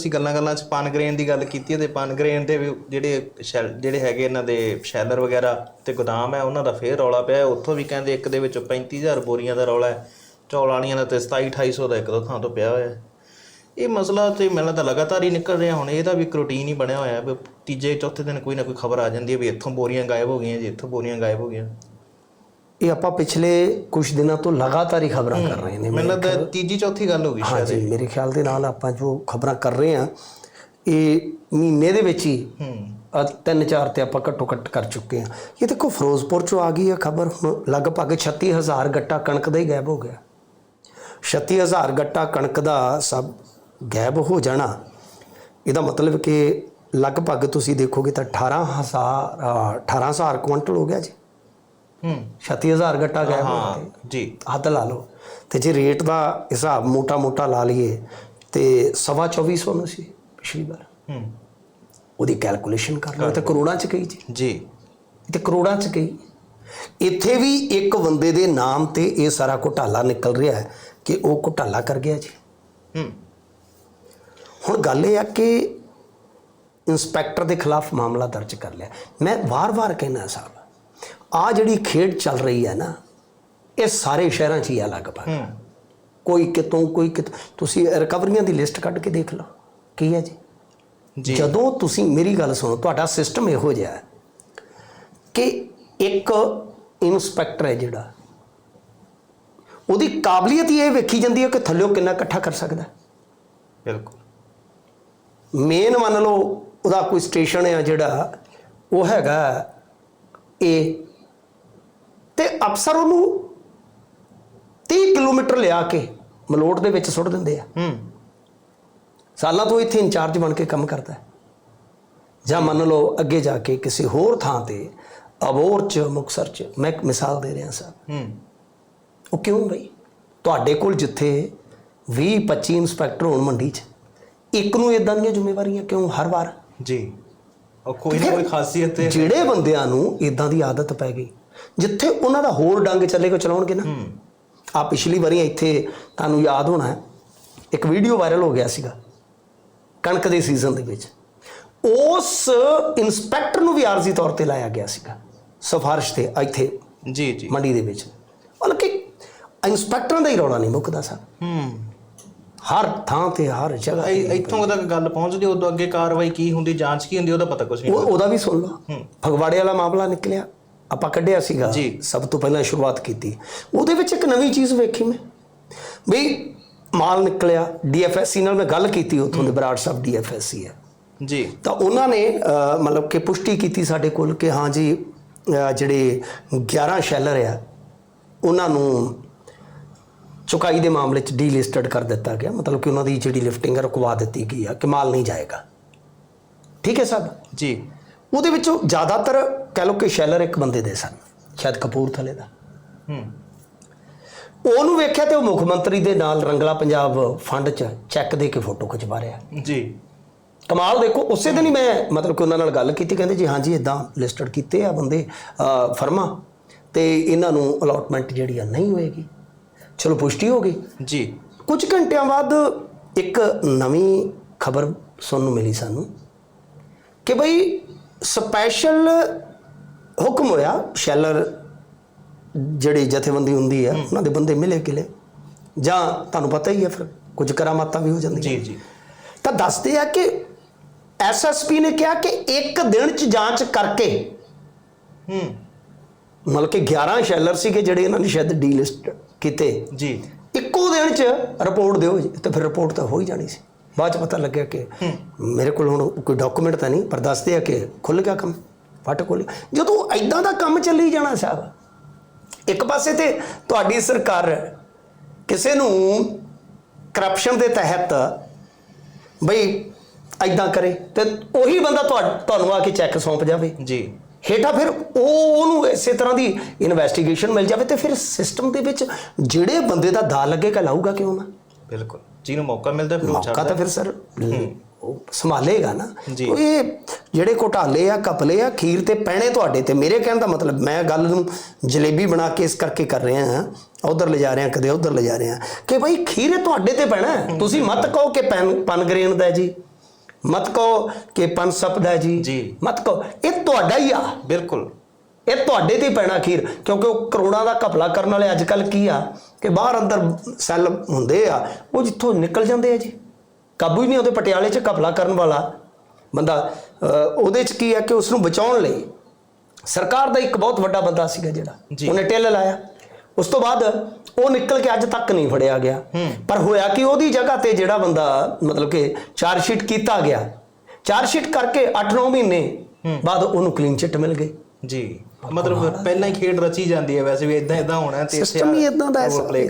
ਅਸੀਂ ਗੱਲਾਂ ਗੱਲਾਂ ਚ ਪਾਨਗ੍ਰੇਨ ਦੀ ਗੱਲ ਕੀਤੀ ਹੈ ਤੇ ਪਾਨਗ੍ਰੇਨ ਦੇ ਵੀ ਜਿਹੜੇ ਸ਼ੈਲ ਜਿਹੜੇ ਹੈਗੇ ਇਹਨਾਂ ਦੇ ਸ਼ੈਲਰ ਵਗੈਰਾ ਤੇ ਗੋਦਾਮ ਹੈ, ਉਹਨਾਂ ਦਾ ਫੇਰ ਰੌਲਾ ਪਿਆ ਉੱਥੋਂ ਵੀ ਕਹਿੰਦੇ ਇੱਕ ਦੇ ਵਿੱਚ 35000 ਬੋਰੀਆਂ ਦਾ ਰੌਲਾ ਹੈ ਚੌਲ ਵਾਲੀਆਂ ਦਾ ਤੇ 27 2800 ਦਾ ਇੱਕ ਦੋ ਥਾਂ ਤੋਂ ਪਿਆ ਹੋਇਆ ਹੈ। ਇਹ ਮਸਲਾ ਤੇ ਮੈਨੂੰ ਤਾਂ ਲਗਾਤਾਰ ਹੀ ਨਿਕਲ ਰਿਹਾ, ਹੁਣ ਇਹਦਾ ਵੀ ਇੱਕ ਰੂਟੀਨ ਹੀ ਬਣਿਆ ਹੋਇਆ ਹੈ। ਵੀ ਤੀਜੇ, ਚੌਥੇ ਦਿਨ ਕੋਈ ਨਾ ਕੋਈ ਖਬਰ ਆ ਜਾਂਦੀ ਹੈ ਵੀ ਇੱਥੋਂ ਬੋਰੀਆਂ ਗਾਇਬ ਹੋ ਗਈਆਂ ਜੀ, ਇੱਥੋਂ ਬੋਰੀਆਂ ਗਾਇਬ ਹੋ ਗਈਆਂ। ਇਹ ਆਪਾਂ ਪਿਛਲੇ ਕੁਝ ਦਿਨਾਂ ਤੋਂ ਲਗਾਤਾਰ ਹੀ ਖਬਰਾਂ ਕਰ ਰਹੇ ਨੇ। ਮੈਨੂੰ ਲੱਗਦਾ ਤੀਜੀ ਚੌਥੀ ਗੱਲ ਹੋ ਗਈ ਸ਼ਾਇਦ ਹਾਂਜੀ ਮੇਰੇ ਖਿਆਲ ਦੇ ਨਾਲ ਆਪਾਂ ਜੋ ਖਬਰਾਂ ਕਰ ਰਹੇ ਹਾਂ ਇਹ ਮਹੀਨੇ ਦੇ ਵਿੱਚ ਹੀ ਤਿੰਨ ਚਾਰ ਤੇ ਆਪਾਂ ਘੱਟੋ ਘੱਟ ਕਰ ਚੁੱਕੇ ਹਾਂ। ਇਹ ਦੇਖੋ ਫਿਰੋਜ਼ਪੁਰ ਚੋਂ ਆ ਗਈ ਹੈ ਖਬਰ ਲਗਭਗ 36000 ਗੱਟਾ ਕਣਕ ਦਾ ਹੀ ਗਾਇਬ ਹੋ ਗਿਆ। 36000 ਗੱਟਾ ਕਣਕ ਦਾ ਸਭ ਗਾਇਬ ਹੋ ਜਾਣਾ। ਇਹਦਾ ਮਤਲਬ ਕਿ ਲਗਭਗ ਤੁਸੀਂ ਦੇਖੋਗੇ ਤਾਂ 18000 ਅ, 18000 ਕੁਇੰਟਲ ਹੋ ਗਿਆ ਜੀ। 36000 ਗੱਟਾ ਗਾਇਬ ਹੋ ਗਿਆ ਜੀ। ਹੱਦ ਲਾ ਲਓ। ਤੇ ਜੇ ਰੇਟ ਦਾ ਹਿਸਾਬ ਮੋਟਾ-ਮੋਟਾ ਲਾ ਲਈਏ ਤੇ ਸਵਾ 2400 ਨੂੰ ਸੀ ਪਿਛਲੀ ਵਾਰ। ਹੂੰ। ਉਹਦੀ ਕੈਲਕੂਲੇਸ਼ਨ ਕਰ ਲਓ ਤੇ ਕਰੋੜਾਂ ਚ ਗਈ ਜੀ। ਜੀ। ਤੇ ਕਰੋੜਾਂ ਚ ਗਈ। ਇੱਥੇ ਵੀ ਇੱਕ ਬੰਦੇ ਦੇ ਨਾਮ ਤੇ ਇਹ ਸਾਰਾ ਘੁਟਾਲਾ ਨਿਕਲ ਰਿਹਾ ਹੈ ਕਿ ਉਹ ਘੁਟਾਲਾ ਕਰ ਗਿਆ ਜੀ। ਹੂੰ। ਹੁਣ ਗੱਲ ਇਹ ਆ ਕਿ ਇੰਸਪੈਕਟਰ ਦੇ ਖਿਲਾਫ ਮਾਮਲਾ ਦਰਜ ਕਰ ਲਿਆ। ਮੈਂ ਵਾਰ-ਵਾਰ ਕਹਿਣਾ ਸਾਹਿਬ ਆ ਜਿਹੜੀ ਖੇਡ ਚੱਲ ਰਹੀ ਹੈ ਨਾ ਇਹ ਸਾਰੇ ਸ਼ਹਿਰਾਂ 'ਚ ਹੀ ਆ ਲਗਭਗ। ਕੋਈ ਕਿਤੋਂ ਕੋਈ ਕਿਤੋਂ ਤੁਸੀਂ ਰਿਕਵਰੀਆਂ ਦੀ ਲਿਸਟ ਕੱਢ ਕੇ ਦੇਖ ਲਓ ਕੀ ਹੈ ਜੀ? ਜਦੋਂ ਤੁਸੀਂ ਮੇਰੀ ਗੱਲ ਸੁਣੋ ਤੁਹਾਡਾ ਸਿਸਟਮ ਇਹੋ ਜਿਹਾ ਹੈ ਕਿ ਇੱਕ ਇਨਸਪੈਕਟਰ ਹੈ ਜਿਹੜਾ ਉਹਦੀ ਕਾਬਲੀਅਤ ਹੀ ਇਹ ਵੇਖੀ ਜਾਂਦੀ ਹੈ ਕਿ ਥੱਲਿਓ ਕਿੰਨਾ ਇਕੱਠਾ ਕਰ ਸਕਦਾ। ਬਿਲਕੁਲ। ਮੇਨ ਮੰਨ ਲਓ ਉਹਦਾ ਕੋਈ ਸਟੇਸ਼ਨ ਹੈ ਜਿਹੜਾ ਉਹ ਹੈਗਾ ਇਹ ਤੇ ਅਫਸਰ ਉਹਨੂੰ 30 ਕਿਲੋਮੀਟਰ ਲਿਆ ਕੇ ਮਲੋਟ ਦੇ ਵਿੱਚ ਸੁੱਟ ਦਿੰਦੇ ਆ। ਹੂੰ। ਸਾਲਾਂ ਤੋਂ ਇੱਥੇ ਇੰਚਾਰਜ ਬਣ ਕੇ ਕੰਮ ਕਰਦਾ ਹੈ। ਜਾਂ ਮੰਨ ਲਓ ਅੱਗੇ ਜਾ ਕੇ ਕਿਸੇ ਹੋਰ ਥਾਂ ਤੇ ਅਬੋਰ ਚ ਮੁਕਸਰ ਚ ਮੈਂ ਇੱਕ ਮਿਸਾਲ ਦੇ ਰਿਹਾ ਸਾਹਿਬ ਹੂੰ। ਉਹ ਕਿਉਂ ਬਈ? ਤੁਹਾਡੇ ਕੋਲ ਜਿੱਥੇ 20 25 ਇੰਸਪੈਕਟਰ ਹੋਣ ਮੰਡੀ 'ਚ ਇੱਕ ਨੂੰ ਇਦਾਂ ਦੀਆਂ ਜ਼ਿੰਮੇਵਾਰੀਆਂ ਕਿਉਂ ਹਰ ਵਾਰ? ਜੀ। ਉਹ ਕੋਈ ਨਾ ਕੋਈ ਖਾਸੀਅਤ ਹੈ। ਜਿਹੜੇ ਬੰਦਿਆਂ ਨੂੰ ਇਦਾਂ ਦੀ ਆਦਤ ਪੈ ਗਈ ਜਿੱਥੇ ਉਹਨਾਂ ਦਾ ਹੋਰ ਡੰਗ ਚੱਲੇਗਾ ਚਲਾਉਣਗੇ ਨਾ। ਆ ਪਿਛਲੀ ਵਾਰੀ ਇੱਥੇ ਤੁਹਾਨੂੰ ਯਾਦ ਹੋਣਾ ਇੱਕ ਵੀਡੀਓ ਵਾਇਰਲ ਹੋ ਗਿਆ ਸੀਗਾ ਕਣਕ ਦੇ ਸੀਜ਼ਨ ਦੇ ਵਿੱਚ। ਉਸ ਇਨਸਪੈਕਟਰ ਨੂੰ ਵੀ ਆਰਜ਼ੀ ਤੌਰ ਤੇ ਲਾਇਆ ਗਿਆ ਸੀਗਾ ਸਿਫਾਰਿਸ਼ ਤੇ ਇੱਥੇ ਜੀ ਜੀ। ਮੰਡੀ ਦੇ ਵਿੱਚ। ਮਤਲਬ ਕਿ ਇੰਸਪੈਕਟਰਾਂ ਦਾ ਹੀ ਰੌਲਾ ਨਹੀਂ ਮੁੱਕਦਾ ਸਰ। ਹੂੰ। ਹਰ ਥਾਂ ਤੇ ਹਰ ਜਗ੍ਹਾ ਇੱਥੋਂ ਤੱਕ ਗੱਲ ਪਹੁੰਚਦੀ ਉਦੋਂ ਅੱਗੇ ਕਾਰਵਾਈ ਕੀ ਹੁੰਦੀ ਜਾਂਚ ਕੀ ਹੁੰਦੀ ਉਹਦਾ ਪਤਾ ਕੁਝ ਨਹੀਂ ਉਹ ਉਹਦਾ ਵੀ ਸੁਣ ਲਓ। ਫਗਵਾੜੇ ਵਾਲਾ ਮਾਮਲਾ ਨਿਕਲਿਆ। ਆਪਾਂ ਕੱਢਿਆ ਸੀਗਾ ਜੀ। ਸਭ ਤੋਂ ਪਹਿਲਾਂ ਸ਼ੁਰੂਆਤ ਕੀਤੀ। ਉਹਦੇ ਵਿੱਚ ਇੱਕ ਨਵੀਂ ਚੀਜ਼ ਵੇਖੀ ਮੈਂ। ਬਈ ਮਾਲ ਨਿਕਲਿਆ ਡੀਐਫਐਸਸੀ ਨਾਲ ਮੈਂ ਗੱਲ ਕੀਤੀ ਉੱਥੋਂ ਦੇ ਬਰਾੜ ਸਾਹਿਬ ਡੀਐਫਐਸਸੀ ਹੈ। ਜੀ। ਤਾਂ ਉਹਨਾਂ ਨੇ ਮਤਲਬ ਕਿ ਪੁਸ਼ਟੀ ਕੀਤੀ ਸਾਡੇ ਕੋਲ ਕਿ ਹਾਂ ਜੀ ਜਿਹੜੇ 11 ਸ਼ੈਲਰ ਆ ਉਹਨਾਂ ਨੂੰ ਚੁਕਾਈ ਦੇ ਮਾਮਲੇ 'ਚ ਡੀਲਿਸਟਡ ਕਰ ਦਿੱਤਾ ਗਿਆ। ਮਤਲਬ ਕਿ ਉਹਨਾਂ ਦੀ ਜਿਹੜੀ ਲਿਫਟਿੰਗ ਰੁਕਵਾ ਦਿੱਤੀ ਗਈ ਆ ਕਿ ਮਾਲ ਨਹੀਂ ਜਾਏਗਾ। ਠੀਕ ਹੈ ਸਭ ਜੀ। ਉਹਦੇ ਵਿੱਚੋਂ ਜ਼ਿਆਦਾਤਰ ਕਹਿ ਲਓ ਕਿ ਸ਼ੈਲਰ ਇੱਕ ਬੰਦੇ ਦੇ ਸਨ ਸ਼ਾਇਦ ਕਪੂਰਥਲੇ ਦਾ। ਹੂੰ। ਉਹਨੂੰ ਵੇਖਿਆ ਤੇ ਉਹ ਮੁੱਖ ਮੰਤਰੀ ਦੇ ਨਾਲ ਰੰਗਲਾ ਪੰਜਾਬ ਫੰਡ 'ਚ ਚੈੱਕ ਦੇ ਕੇ ਫੋਟੋ ਖਿਚਵਾ ਰਿਹਾ। ਜੀ। ਕਮਾਲ ਦੇਖੋ ਉਸੇ ਦਿਨ ਹੀ ਮੈਂ ਮਤਲਬ ਕਿ ਉਹਨਾਂ ਨਾਲ ਗੱਲ ਕੀਤੀ ਕਹਿੰਦੇ ਜੀ ਹਾਂਜੀ ਇਦਾਂ ਲਿਸਟਡ ਕੀਤੇ ਆ ਬੰਦੇ ਫਰਮਾਂ ਤੇ ਇਹਨਾਂ ਨੂੰ ਅਲਾਟਮੈਂਟ ਜਿਹੜੀ ਆ ਨਹੀਂ ਹੋਏਗੀ। ਚਲੋ ਪੁਸ਼ਟੀ ਹੋ ਗਈ। ਜੀ। ਕੁਝ ਘੰਟਿਆਂ ਬਾਅਦ ਇੱਕ ਨਵੀਂ ਖਬਰ ਸੁਣਨ ਨੂੰ ਮਿਲੀ ਸਾਨੂੰ ਕਿ ਬਈ ਸਪੈਸ਼ਲ ਹੁਕਮ ਹੋਇਆ ਸ਼ੈਲਰ ਜਿਹੜੀ ਜਥੇਬੰਦੀ ਹੁੰਦੀ ਹੈ। ਉਹਨਾਂ ਦੇ ਬੰਦੇ ਮਿਲੇ ਕਿਲੇ। ਜਾਂ ਤੁਹਾਨੂੰ ਪਤਾ ਹੀ ਹੈ ਫਿਰ ਕੁਝ ਕਰਾਮਾਤਾਂ ਵੀ ਹੋ ਜਾਂਦੀਆਂ। ਜੀ ਜੀ। ਤਾਂ ਦੱਸਦੇ ਆ ਕਿ ਐਸਐਸਪੀ ਨੇ ਕਿਹਾ ਕਿ ਇੱਕ ਦਿਨ ਚ ਜਾਂਚ ਕਰਕੇ ਹੂੰ। ਮਤਲਬ ਕਿ 11 ਸ਼ੈਲਰ ਸੀਗੇ ਜਿਹੜੇ ਇਹਨਾਂ ਨੇ ਸ਼ਾਇਦ ਡੀਲਿਸਟ ਕੀਤੇ। ਜੀ। ਇੱਕੋ ਦਿਨ ਚ ਰਿਪੋਰਟ ਦਿਓ ਜੀ ਤੇ ਫਿਰ ਰਿਪੋਰਟ ਤਾਂ ਹੋ ਹੀ ਜਾਣੀ ਸੀ। ਬਾਅਦ ਚ ਪਤਾ ਲੱਗਿਆ ਕਿ ਮੇਰੇ ਕੋਲ ਹੁਣ ਕੋਈ ਡਾਕੂਮੈਂਟ ਤਾਂ ਨਹੀਂ ਪਰ ਦੱਸਦੇ ਆ ਕਿ ਖੁੱਲ ਗਿਆ ਕੰਮ ਫਟ ਖੁੱਲ ਜਦੋਂ ਐਦਾਂ ਦਾ ਕੰਮ ਚੱਲੀ ਜਾਣਾ ਸਾਹਿਬ ਇੱਕ ਪਾਸੇ ਤੇ ਤੁਹਾਡੀ ਸਰਕਾਰ ਕਿਸੇ ਨੂੰ ਕਰਪਸ਼ਨ ਦੇ ਤਹਿਤ ਬਈ ਐਦਾਂ ਕਰੇ ਤੇ ਉਹੀ ਬੰਦਾ ਤੁਹਾ- ਤੁਹਾਨੂੰ ਆ ਕੇ ਚੈੱਕ ਸੌਂਪ ਜਾਵੇ। ਜੀ। ਹੇਠਾਂ ਫਿਰ ਉਹ ਉਹਨੂੰ ਇਸੇ ਤਰ੍ਹਾਂ ਦੀ ਇਨਵੈਸਟੀਗੇਸ਼ਨ ਮਿਲ ਜਾਵੇ ਤੇ ਫਿਰ ਸਿਸਟਮ ਦੇ ਵਿੱਚ ਜਿਹੜੇ ਬੰਦੇ ਦਾ ਦਾ ਲੱਗੇਗਾ ਲਾਊਗਾ ਕਿਉਂ ਨਾ? ਬਿਲਕੁਲ। ਜਿਹਨੂੰ ਮੌਕਾ ਮਿਲਦਾ ਫਿਰ ਉਹ ਮੌਕਾ ਤਾਂ ਫਿਰ ਸਰ ਉਹ ਸੰਭਾਲੇਗਾ ਨਾ। ਇਹ ਜਿਹੜੇ ਘੋਟਾਲੇ ਆ ਕਪਲੇ ਆ ਖੀਰ ਤੇ ਪੈਣੇ ਤੁਹਾਡੇ ਤੇ ਮੇਰੇ ਕਹਿਣ ਦਾ ਮਤਲਬ ਮੈਂ ਗੱਲ ਨੂੰ ਜਲੇਬੀ ਬਣਾ ਕੇ ਇਸ ਕਰਕੇ ਕਰ ਰਿਹਾ ਹਾਂ ਉਧਰ ਲੈ ਜਾ ਰਿਹਾ ਕਦੇ ਉਧਰ ਲੈ ਜਾ ਰਿਹਾ। ਕਿ ਭਾਈ ਖੀਰ ਤੁਹਾਡੇ ਤੇ ਪੈਣਾ। ਤੁਸੀਂ ਮਤ ਕਹੋ ਕਿ ਪੈਨ ਪਨਗਰੇਨ ਦਾ ਜੀ। ਮਤ ਕਹੋ ਕਿ ਪੰਜ ਸਪਦਾ ਜੀ। ਜੀ। ਮਤ ਕਹੋ ਇਹ ਤੁਹਾਡਾ ਹੀ ਆ। ਬਿਲਕੁਲ। ਇਹ ਤੁਹਾਡੇ ਤੇ ਪੈਣਾ ਅਖੀਰ ਕਿਉਂਕਿ ਉਹ ਕਰੋੜਾਂ ਦਾ ਘਪਲਾ ਕਰਨ ਵਾਲੇ ਅੱਜ ਕੱਲ ਕੀ ਆ? ਕਿ ਬਾਹਰ ਅੰਦਰ ਸੈੱਲ ਹੁੰਦੇ ਆ ਉਹ ਜਿੱਥੋਂ ਨਿਕਲ ਜਾਂਦੇ ਆ ਜੀ। ਕਾਬੂ ਹੀ ਨਹੀਂ ਉਹਦੇ ਪਟਿਆਲੇ 'ਚ ਘਪਲਾ ਕਰਨ ਵਾਲਾ। ਬੰਦਾ ਉਹਦੇ 'ਚ ਕੀ ਆ ਕਿ ਉਸ ਨੂੰ ਬਚਾਉਣ ਲਈ ਸਰਕਾਰ ਦਾ ਇੱਕ ਬਹੁਤ ਵੱਡਾ ਬੰਦਾ ਸੀਗਾ ਜਿਹੜਾ। ਉਹਨੇ ਟਿੱਲ ਲਾਇਆ। ਉਸ ਤੋਂ ਬਾਅਦ ਉਹ ਨਿਕਲ ਕੇ ਅੱਜ ਤੱਕ ਨਹੀਂ ਫੜਿਆ ਗਿਆ। ਪਰ ਹੋਇਆ ਕਿ ਉਹਦੀ ਜਗ੍ਹਾ ਤੇ ਜਿਹੜਾ ਬੰਦਾ ਮਤਲਬ ਕਿ ਚਾਰਜ ਸ਼ੀਟ ਕੀਤਾ ਗਿਆ। ਚਾਰਜ ਸ਼ੀਟ ਕਰਕੇ 8-9 ਮਹੀਨੇ ਬਾਅਦ ਉਹਨੂੰ ਕਲੀਨ ਚਿੱਟ ਮਿਲ ਗਈ। ਜੀ। ਮਤਲਬ ਪਹਿਲਾਂ ਹੀ ਖੇਡ ਰਚੀ ਜਾਂਦੀ ਹੈ ਵੈਸੇ ਵੀ ਇਦਾਂ ਇਦਾਂ ਹੋਣਾ ਤੇ ਇੱਥੇ ਸਿਸਟਮ ਹੀ ਇਦਾਂ ਦਾ ਹੈ play ਕਰ